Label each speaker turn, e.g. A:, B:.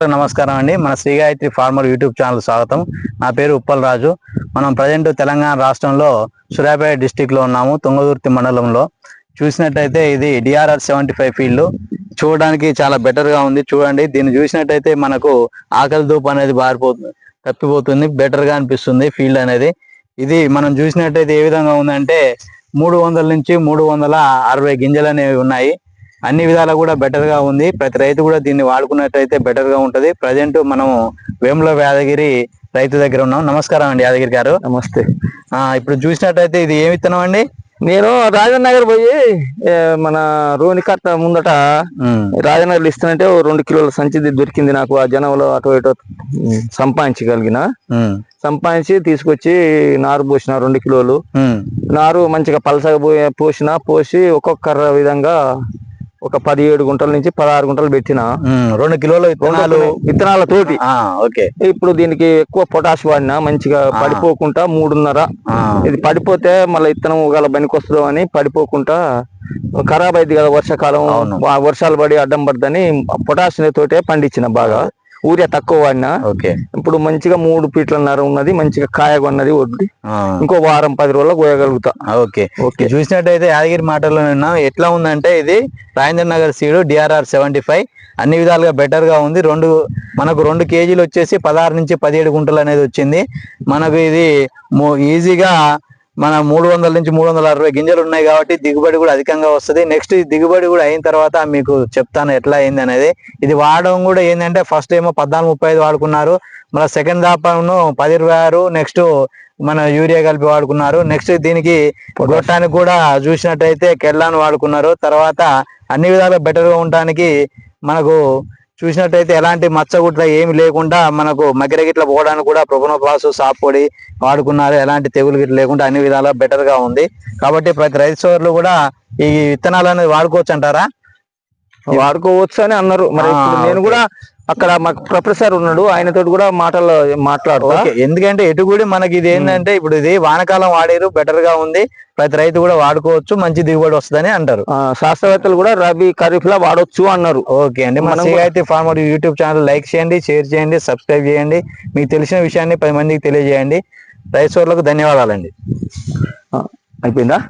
A: నమస్కారం అండి. మన Shri Gayatri farmer YouTube channel స్వాగతం. నా పేరు ఉప్పల్ రాజు. మనం ప్రజెంట్ తెలంగాణ రాష్ట్రంలో సూర్యాపేట డిస్టిక్లో ఉన్నాము తుంగదుర్తి మండలంలో. చూసినట్టయితే ఇది డిఆర్ఆర్ సెవెంటీ ఫైవ్ ఫీల్డ్ చూడడానికి చాలా బెటర్గా ఉంది. చూడండి దీన్ని చూసినట్టయితే మనకు ఆకలి దూపు అనేది బారిపోతుంది తప్పిపోతుంది. బెటర్గా అనిపిస్తుంది ఫీల్డ్ అనేది. ఇది మనం చూసినట్టయితే ఏ విధంగా ఉందంటే మూడు వందల నుంచి మూడు వందల అరవై గింజలు అనేవి ఉన్నాయి. అన్ని విధాలా కూడా బెటర్గా ఉంది. ప్రతి రైతు కూడా దీన్ని వాడుకున్నట్టయితే బెటర్గా ఉంటది. ప్రజెంట్ మనం వేముల యాదగిరి రైతు దగ్గర ఉన్నాం. నమస్కారం అండి యాదగిరి గారు.
B: నమస్తే.
A: ఆ ఇప్పుడు చూసినట్టయితే ఇది ఏమి విత్తనం అండి?
B: నేను రాజన్ నగర్ పోయి మన రోని కట్ట ముందట
A: ఉమ్,
B: రాజన్ నగర్ ఇస్తానంటే ఓ రెండు కిలోల సంచిది దొరికింది నాకు. ఆ జనంలో అటు ఇటు సంపాదించగలిగిన. సంపాదించి తీసుకొచ్చి నారు పోసిన రెండు కిలోలు. నారు మంచిగా పలసగా పోయి పోసిన పోసి ఒక్కొక్క విధంగా ఒక పదిహేడు గుంటల నుంచి పదహారు గుంటలు పెట్టిన
A: రెండు కిలోల విత్తనాలు
B: విత్తనాల తోటి.
A: ఓకే.
B: ఇప్పుడు దీనికి ఎక్కువ పొటాష్ వాడినా మంచిగా పడిపోకుండా మూడున్నర. ఇది పడిపోతే మళ్ళీ ఇత్తనం గల పనికి వస్తుందో అని పడిపోకుండా ఖరాబ్ అయింది కదా వర్షాకాలం. వర్షాలు పడి అడ్డం పడుతుందని పొటాష్ తోటే పండించిన బాగా. ఊరియా తక్కువ వాడినా.
A: ఓకే.
B: ఇప్పుడు మంచిగా మూడు ఫీట్లన్నర ఉన్నది మంచిగా కాయగా ఉన్నది వడ్డీ ఇంకో వారం పది రోజుల్లో కోయగలుగుతా.
A: ఓకే.
B: ఓకే.
A: చూసినట్టయితే యాదగిరి మాటల్లో విన్నాం ఎట్లా ఉందంటే ఇది Rajendra Nagar seed DRR seventy five అన్ని విధాలుగా బెటర్గా ఉంది. రెండు మనకు రెండు కేజీలు వచ్చేసి పదహారు నుంచి పదిహేడు గుంటలు అనేది వచ్చింది. మనకు ఇది ఈజీగా మన మూడు వందల నుంచి మూడు వందల అరవై గింజలు ఉన్నాయి కాబట్టి దిగుబడి కూడా అధికంగా వస్తుంది. నెక్స్ట్ ఈ దిగుబడి కూడా అయిన తర్వాత మీకు చెప్తాను ఎట్లా అయింది అనేది. ఇది వాడడం కూడా ఏంటంటే ఫస్ట్ ఏమో పద్నాలుగు ముప్పై ఐదు వాడుకున్నారు. మళ్ళీ సెకండ్ దాపాను పది ఇరవై ఆరు నెక్స్ట్ మన యూరియా కలిపి వాడుకున్నారు. నెక్స్ట్ దీనికి గొట్టానికి కూడా చూసినట్టయితే కెళ్ళాను వాడుకున్నారు. తర్వాత అన్ని విధాలు బెటర్గా ఉండటానికి ఉండడానికి మనకు చూసినట్టయితే ఎలాంటి మచ్చగుట్ల ఏమి లేకుండా మనకు మగ్గిర గిట్ల పోవడానికి కూడా ప్రొపనోపాసు సాప్ పొడి వాడుకున్నారు. ఎలాంటి తెగులు గిట్ల లేకుండా అన్ని విధాలా బెటర్గా ఉంది. కాబట్టి ప్రతి రైతు సోదరులు కూడా ఈ విత్తనాలు అనేది వాడుకోవచ్చు అంటారా?
B: వాడుకోవచ్చు అని అన్నారు. మరి ఇప్పుడు నేను. కూడా అక్కడ మాకు ప్రొఫెసర్ ఉన్నాడు. ఆయనతో కూడా మాటలు మాట్లాడతా.
A: ఓకే ఎందుకంటే ఎటు కూడా మనకి ఇది ఏంటంటే ఇప్పుడు ఇది వానకాలం వాడారు బెటర్గా ఉంది. ప్రతి రైతు కూడా వాడుకోవచ్చు మంచి దిగుబడి వస్తుందని అంటారు.
B: శాస్త్రవేత్తలు కూడా రబీ ఖరీఫ్ లా వాడొచ్చు అన్నారు.
A: ఓకే అండి మన CIT farmer YouTube channel like చేయండి షేర్ చేయండి సబ్స్క్రైబ్ చేయండి. మీకు తెలిసిన విషయాన్ని పది మందికి తెలియజేయండి. రైతులకు ధన్యవాదాలండి.
B: అయిపోయిందా?